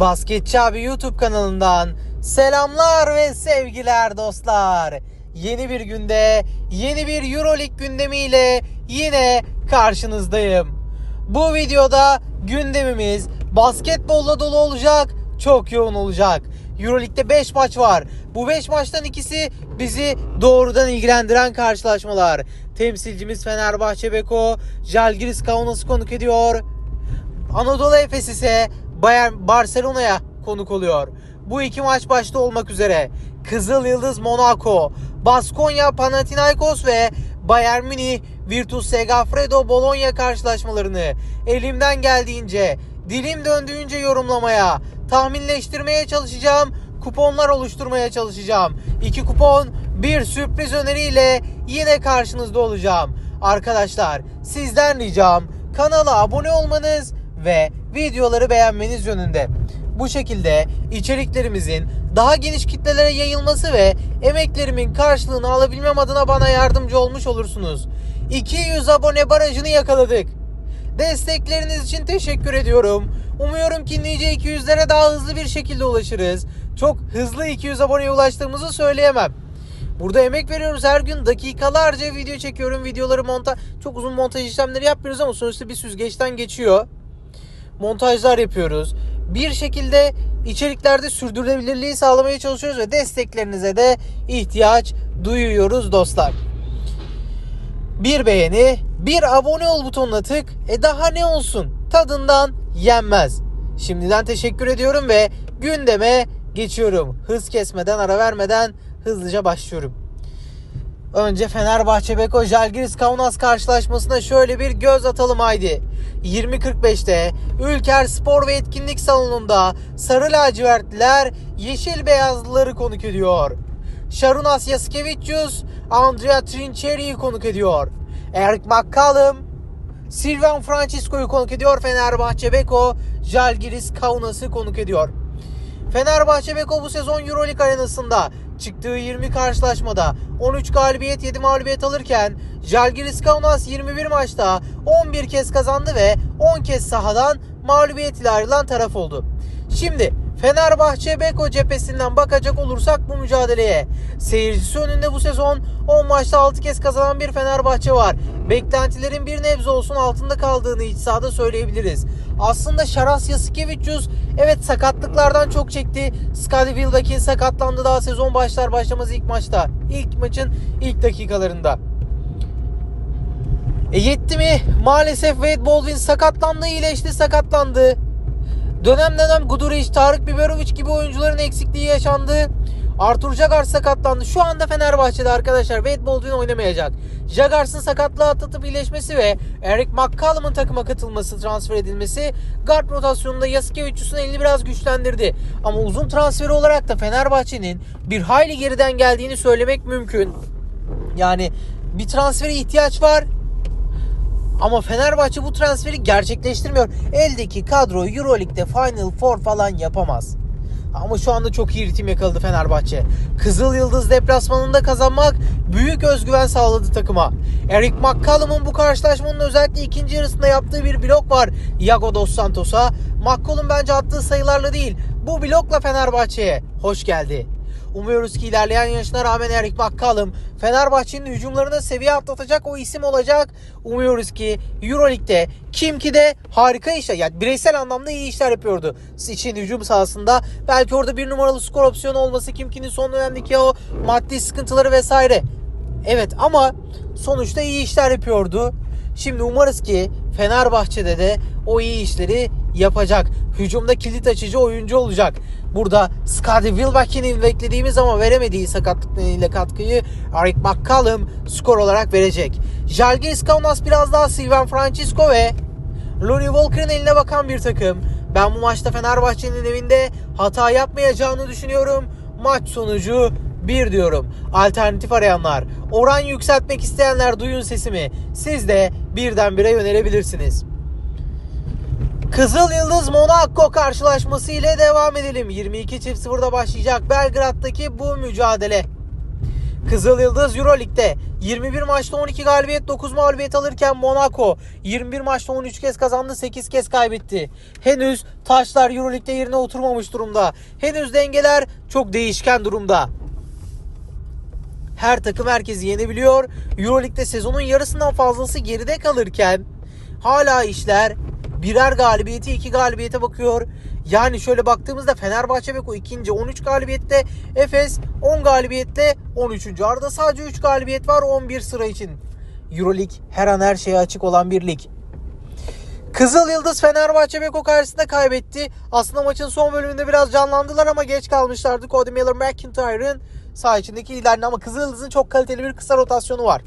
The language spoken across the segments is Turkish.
Basketçi abi YouTube kanalından selamlar ve sevgiler dostlar. Yeni bir günde yeni bir Euroleague gündemiyle yine karşınızdayım. Bu videoda gündemimiz basketbolla dolu olacak, çok yoğun olacak. Euroleague'de 5 maç var. Bu 5 maçtan ikisi bizi doğrudan ilgilendiren karşılaşmalar. Temsilcimiz Fenerbahçe Beko, Jalgiris Kaunas'ı konuk ediyor. Anadolu Efes ise Bayern Barcelona'ya konuk oluyor. Bu iki maç başta olmak üzere Kızıl Yıldız Monaco, Baskonya Panathinaikos ve Bayern Münih Virtus Segafredo Bologna karşılaşmalarını elimden geldiğince, dilim döndüğünce yorumlamaya, tahminleştirmeye çalışacağım, kuponlar oluşturmaya çalışacağım. İki kupon, bir sürpriz öneriyle yine karşınızda olacağım. Arkadaşlar sizden ricam kanala abone olmanız ve videoları beğenmeniz yönünde. Bu şekilde içeriklerimizin daha geniş kitlelere yayılması ve emeklerimin karşılığını alabilmem adına bana yardımcı olmuş olursunuz. 200 abone barajını yakaladık. Destekleriniz için teşekkür ediyorum. Umuyorum ki nice 200'lere daha hızlı bir şekilde ulaşırız. Çok hızlı 200 aboneye ulaştığımızı söyleyemem. Burada emek veriyoruz her gün dakikalarca video çekiyorum. Videoları montaj çok uzun montaj işlemleri yapmıyoruz ama sonuçta bir süzgeçten geçiyor. Montajlar yapıyoruz. Bir şekilde içeriklerde sürdürülebilirliği sağlamaya çalışıyoruz ve desteklerinize de ihtiyaç duyuyoruz dostlar. Bir beğeni, bir abone ol butonuna tık. E daha ne olsun? Tadından yenmez. Şimdiden teşekkür ediyorum ve gündeme geçiyorum. Hız kesmeden, ara vermeden hızlıca başlıyorum. Önce Fenerbahçe Beko Jalgiris Kaunas karşılaşmasına şöyle bir göz atalım haydi. 20.45'te Ülker Spor ve Etkinlik Salonu'nda Sarı lacivertliler Yeşil Beyazlıları konuk ediyor. Sharunas Yasikevicius Andrea Trincheri'yi konuk ediyor. Eric McCallum Silvan Francisco'yu konuk ediyor. Fenerbahçe Beko Jalgiris Kaunas'ı konuk ediyor. Fenerbahçe Beko bu sezon Euroleague arenasında çıktığı 20 karşılaşmada 13 galibiyet 7 mağlubiyet alırken Jalgiris Kaunas 21 maçta 11 kez kazandı ve 10 kez sahadan mağlubiyet ile ayrılan taraf oldu. Şimdi Fenerbahçe Beko cephesinden bakacak olursak bu mücadeleye seyircisi önünde bu sezon 10 maçta 6 kez kazanan bir Fenerbahçe var. Beklentilerin bir nebze olsun altında kaldığını iç sahada söyleyebiliriz. Aslında Şaras Yasikevicius evet sakatlıklardan çok çekti. Scottie Wilbeck'in sakatlandı daha sezon başlar başlamaz ilk maçta. İlk maçın ilk dakikalarında. E yetti mi? Maalesef Wade Baldwin sakatlandı, iyileşti, sakatlandı. Dönem dönem Guduric, Tarık Biberovic gibi oyuncuların eksikliği yaşandı. Artur Jagar sakatlandı. Şu anda Fenerbahçe'de arkadaşlar Wade Baldwin oynamayacak. Jagars'ın sakatlığı atlatıp iyileşmesi ve Eric McCallum'ın takıma katılması, transfer edilmesi guard rotasyonunda Yasikevicius'un elini biraz güçlendirdi. Ama uzun transferi olarak da Fenerbahçe'nin bir hayli geriden geldiğini söylemek mümkün. Yani bir transfere ihtiyaç var. Ama Fenerbahçe bu transferi gerçekleştirmiyor. Eldeki kadro Euroleague'de Final Four falan yapamaz. Ama şu anda çok iyi ritim yakaladı Fenerbahçe. Kızıl Yıldız deplasmanında kazanmak büyük özgüven sağladı takıma. Eric McCallum'un bu karşılaşmanın özellikle ikinci yarısında yaptığı bir blok var Iago Dos Santos'a. McCallum bence attığı sayılarla değil bu blokla Fenerbahçe'ye hoş geldi. Umuyoruz ki ilerleyen yaşına rağmen Eric McCallum Fenerbahçe'nin hücumlarına seviye atlatacak o isim olacak. Umuyoruz ki Euroleague'de kim ki de harika işler yani bireysel anlamda iyi işler yapıyordu. için hücum sahasında. Belki orada bir numaralı skor opsiyonu olması Kimki'nin son dönemdeki o maddi sıkıntıları vesaire. Evet ama sonuçta iyi işler yapıyordu. Şimdi umarız ki Fenerbahçe'de de o iyi işleri yapacak. Hücumda kilit açıcı oyuncu olacak. Burada Scottie Wilbeck'in beklediğimiz ama veremediği sakatlık nedeniyle katkıyı Eric McCallum skor olarak verecek. Jalgiris Kaunas biraz daha Silvan Francisco ve Lonnie Walker'ın eline bakan bir takım. Ben bu maçta Fenerbahçe'nin evinde hata yapmayacağını düşünüyorum. Maç sonucu 1 diyorum. Alternatif arayanlar, oran yükseltmek isteyenler duyun sesimi. Siz de birden bire yönelebilirsiniz. Kızıl Yıldız Monaco karşılaşması ile devam edelim. 22.0'da başlayacak Belgrad'daki bu mücadele. Kızıl Yıldız Euroleague'de 21 maçta 12 galibiyet 9 mağlubiyet alırken Monaco 21 maçta 13 kez kazandı 8 kez kaybetti. Henüz taşlar Euroleague'de yerine oturmamış durumda. Henüz dengeler çok değişken durumda. Her takım herkesi yenebiliyor. Euroleague'de sezonun yarısından fazlası geride kalırken hala işler birer galibiyeti iki galibiyete bakıyor. Yani şöyle baktığımızda Fenerbahçe Beko ikinci 13 galibiyette Efes 10 galibiyette 13. Arada sadece 3 galibiyet var 11 sıra için. Euroleague her an her şeye açık olan bir lig. Kızıl Yıldız Fenerbahçe Beko karşısında kaybetti. Aslında maçın son bölümünde biraz canlandılar ama geç kalmışlardı. Cody Miller McIntyre'ın sağ içindeki liderliği ama Kızıl Yıldız'ın çok kaliteli bir kısa rotasyonu var.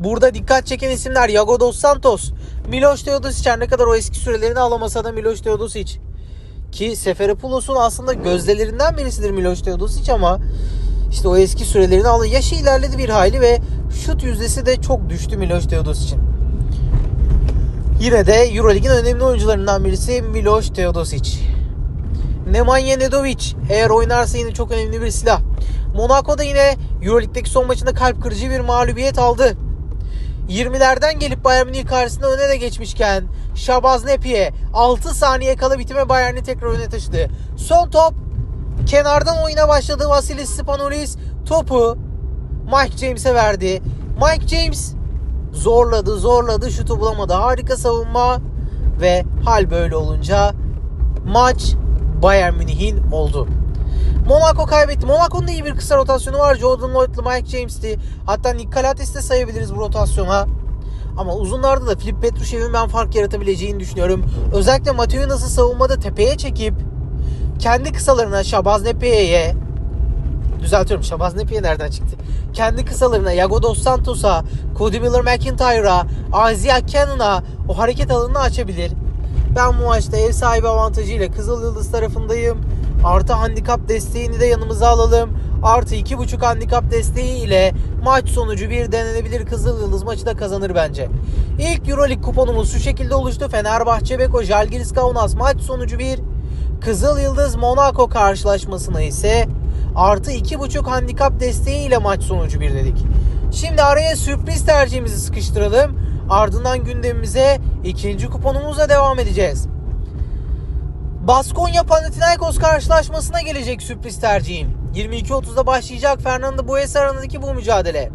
Burada dikkat çeken isimler Yago Dos Santos, Miloš Teodosic ne kadar o eski sürelerini alamasa da Miloš Teodosic. Ki Seferopoulos'un aslında gözdelerinden birisidir Miloš Teodosic ama işte o eski sürelerini aldı. Yaşı ilerledi bir hayli ve şut yüzdesi de çok düştü Miloš Teodosic'in. Yine de Euroleague'in önemli oyuncularından birisi Miloš Teodosic. Nemanja Nedovic eğer oynarsa yine çok önemli bir silah. Monaco'da yine Euroleague'deki son maçında kalp kırıcı bir mağlubiyet aldı. 20'lerden gelip Bayern Münih karşısında öne de geçmişken Şabaz Nepi'ye 6 saniye kala bitime Bayern'i tekrar öne taşıdı. Son top kenardan oyuna başladı Vasilis Spanolis topu Mike James'e verdi. Mike James zorladı zorladı şutu bulamadı. Harika savunma ve hal böyle olunca maç Bayern Münih'in oldu. Monaco kaybetti. Monaco'nun da iyi bir kısa rotasyonu var. Jordan Lloyd'la Mike James'ti. Hatta Nick Calates'i de sayabiliriz bu rotasyona. Ama uzunlarda da Filip Petrushev'in ben fark yaratabileceğini düşünüyorum. Özellikle Mateo'yu nasıl savunmada tepeye çekip kendi kısalarına Şabaz Nepeye'ye düzeltiyorum Şabaz Nepiye nereden çıktı? Kendi kısalarına Yago Dos Santos'a, Cody Miller McIntyre'a, Isaiah Cannon'a o hareket alanını açabilir. Ben bu maçta ev sahibi avantajıyla Kızıl Yıldız tarafındayım. Artı handikap desteğini de yanımıza alalım. Artı 2.5 handikap desteği ile maç sonucu bir denenebilir Kızıl Yıldız maçı da kazanır bence. İlk Euroleague kuponumuz şu şekilde oluştu. Fenerbahçe Beko Jalgiris Kaunas maç sonucu bir. Kızıl Yıldız Monaco karşılaşmasına ise artı 2.5 handikap desteği ile maç sonucu bir dedik. Şimdi araya sürpriz tercihimizi sıkıştıralım. Ardından gündemimize ikinci kuponumuzla devam edeceğiz. Baskonya Panathinaikos karşılaşmasına gelecek sürpriz tercihim. 22.30'da başlayacak Fernando Bues aranındaki bu mücadele.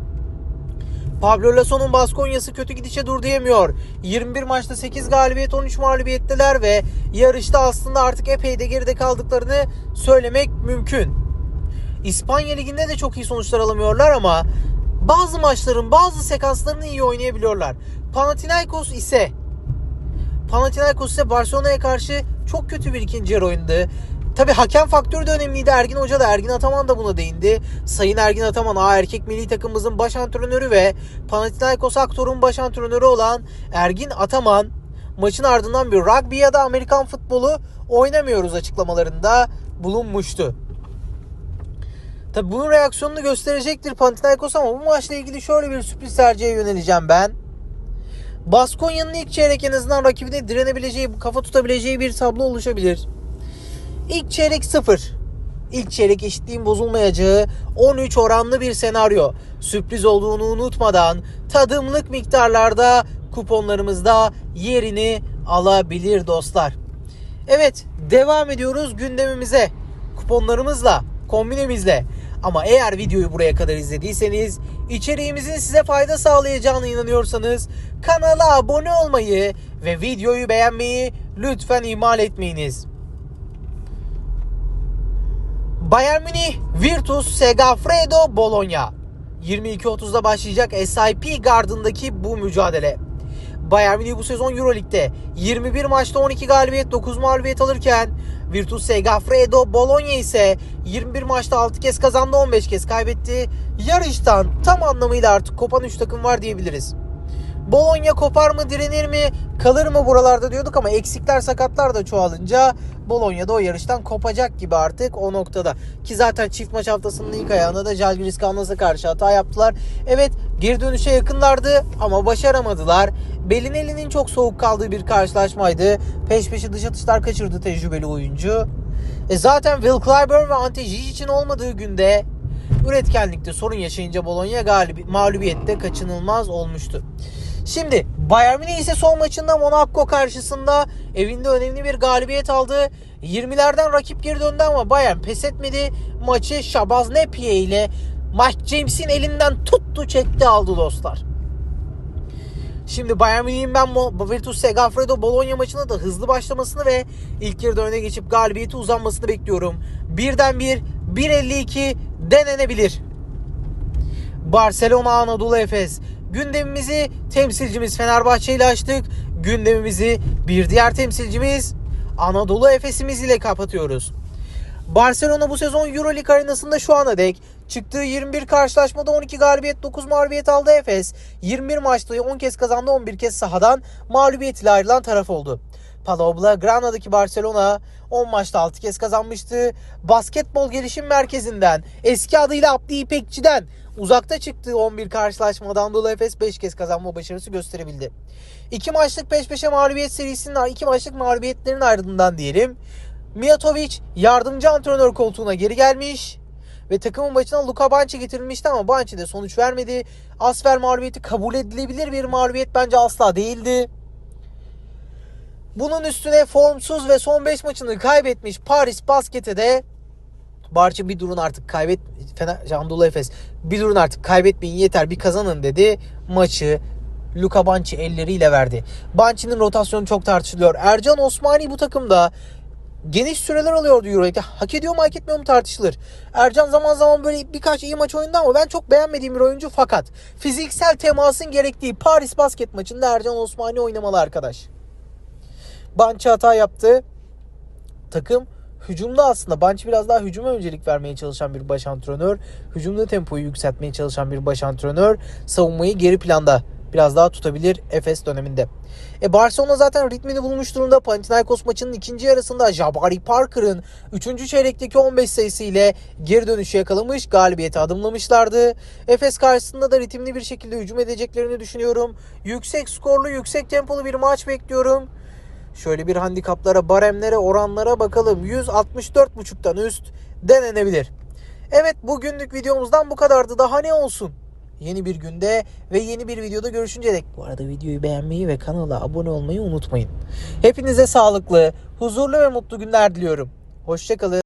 Pablo Lasso'nun Baskonya'sı kötü gidişe dur diyemiyor. 21 maçta 8 galibiyet 13 mağlubiyetteler ve yarışta aslında artık epey de geride kaldıklarını söylemek mümkün. İspanya Ligi'nde de çok iyi sonuçlar alamıyorlar ama bazı maçların bazı sekanslarını iyi oynayabiliyorlar. Panathinaikos ise Panathinaikos ise Barcelona'ya karşı çok kötü bir ikinci yarı oynadı. Tabi hakem faktörü de önemliydi. Ergin Hoca da Ergin Ataman da buna değindi. Sayın Ergin Ataman A erkek milli takımımızın baş antrenörü ve Panathinaikos Aktor'un baş antrenörü olan Ergin Ataman maçın ardından bir rugby ya da Amerikan futbolu oynamıyoruz açıklamalarında bulunmuştu. Tabi bunun reaksiyonunu gösterecektir Panathinaikos ama bu maçla ilgili şöyle bir sürpriz tercihe yöneleceğim ben. Baskonya'nın ilk çeyrek en azından rakibine direnebileceği, kafa tutabileceği bir tablo oluşabilir. İlk çeyrek 0. İlk çeyrek eşitliğin bozulmayacağı 13 oranlı bir senaryo. Sürpriz olduğunu unutmadan tadımlık miktarlarda kuponlarımızda yerini alabilir dostlar. Evet devam ediyoruz gündemimize. Kuponlarımızla, kombinemizle. Ama eğer videoyu buraya kadar izlediyseniz, içeriğimizin size fayda sağlayacağına inanıyorsanız kanala abone olmayı ve videoyu beğenmeyi lütfen ihmal etmeyiniz. Bayern Münih Virtus Segafredo Bologna 22.30'da başlayacak SIP Garden'daki bu mücadele. Bayern Münih bu sezon Euroleague'de 21 maçta 12 galibiyet 9 mağlubiyet alırken Virtus Segafredo Bologna ise 21 maçta 6 kez kazandı 15 kez kaybetti. Yarıştan tam anlamıyla artık kopan 3 takım var diyebiliriz. Bologna kopar mı direnir mi kalır mı buralarda diyorduk ama eksikler sakatlar da çoğalınca Bologna da o yarıştan kopacak gibi artık o noktada. Ki zaten çift maç haftasının ilk ayağında da Žalgiris Kaunas'a karşı hata yaptılar. Evet geri dönüşe yakınlardı ama başaramadılar. Belinelli'nin çok soğuk kaldığı bir karşılaşmaydı. Peş peşe dış atışlar kaçırdı tecrübeli oyuncu. E zaten Will Clyburn ve Ante için olmadığı günde üretkenlikte sorun yaşayınca Bologna galibi, mağlubiyette kaçınılmaz olmuştu. Şimdi Bayern Münih ise son maçında Monaco karşısında evinde önemli bir galibiyet aldı. 20'lerden rakip geri döndü ama Bayern pes etmedi. Maçı Şabaz Nepie ile Mike James'in elinden tuttu çekti aldı dostlar. Şimdi Bayern Münih'in ben Virtus Segafredo Bologna maçında da hızlı başlamasını ve ilk yarıda öne geçip galibiyeti uzanmasını bekliyorum. Birden bir 1.52 denenebilir. Barcelona Anadolu Efes. Gündemimizi temsilcimiz Fenerbahçe ile açtık. Gündemimizi bir diğer temsilcimiz Anadolu Efes'imiz ile kapatıyoruz. Barcelona bu sezon Euroleague arenasında şu ana dek çıktığı 21 karşılaşmada 12 galibiyet 9 mağlubiyet aldı Efes. 21 maçta 10 kez kazandı 11 kez sahadan mağlubiyet ile ayrılan taraf oldu. Palau Blaugrana'daki Barcelona 10 maçta 6 kez kazanmıştı. Basketbol Gelişim Merkezi'nden eski adıyla Abdi İpekçi'den uzakta çıktığı 11 karşılaşmadan Anadolu Efes 5 kez kazanma başarısı gösterebildi. 2 maçlık peş peşe mağlubiyet serisinin 2 maçlık mağlubiyetlerin ardından diyelim. Mijatovic yardımcı antrenör koltuğuna geri gelmiş ve takımın başına Luka Banchi getirilmişti ama Banchi de sonuç vermedi. Asfer mağlubiyeti kabul edilebilir bir mağlubiyet bence asla değildi. Bunun üstüne formsuz ve son 5 maçını kaybetmiş Paris Basket'e de Barça bir durun artık kaybet Fener Anadolu Efes bir durun artık kaybetmeyin yeter bir kazanın dedi. Maçı Luka Banchi elleriyle verdi. Banchi'nin rotasyonu çok tartışılıyor. Ercan Osmani bu takımda geniş süreler alıyordu Euroleague'de. Hak ediyor mu hak etmiyor mu tartışılır. Ercan zaman zaman böyle birkaç iyi maç oynadı ama ben çok beğenmediğim bir oyuncu fakat fiziksel temasın gerektiği Paris basket maçında Ercan Osmani oynamalı arkadaş. Bançı hata yaptı. Takım hücumda aslında Bançı biraz daha hücuma öncelik vermeye çalışan bir baş antrenör. Hücumda tempoyu yükseltmeye çalışan bir baş antrenör. Savunmayı geri planda biraz daha tutabilir Efes döneminde. E Barcelona zaten ritmini bulmuş durumda. Panathinaikos maçının ikinci yarısında Jabari Parker'ın 3. çeyrekteki 15 sayısı ile geri dönüşü yakalamış. Galibiyete adımlamışlardı. Efes karşısında da ritimli bir şekilde hücum edeceklerini düşünüyorum. Yüksek skorlu, yüksek tempolu bir maç bekliyorum. Şöyle bir handikaplara, baremlere, oranlara bakalım. 164.5'tan üst denenebilir. Evet bugünlük videomuzdan bu kadardı. Daha ne olsun? Yeni bir günde ve yeni bir videoda görüşünce dek. Bu arada videoyu beğenmeyi ve kanala abone olmayı unutmayın. Hepinize sağlıklı, huzurlu ve mutlu günler diliyorum. Hoşçakalın.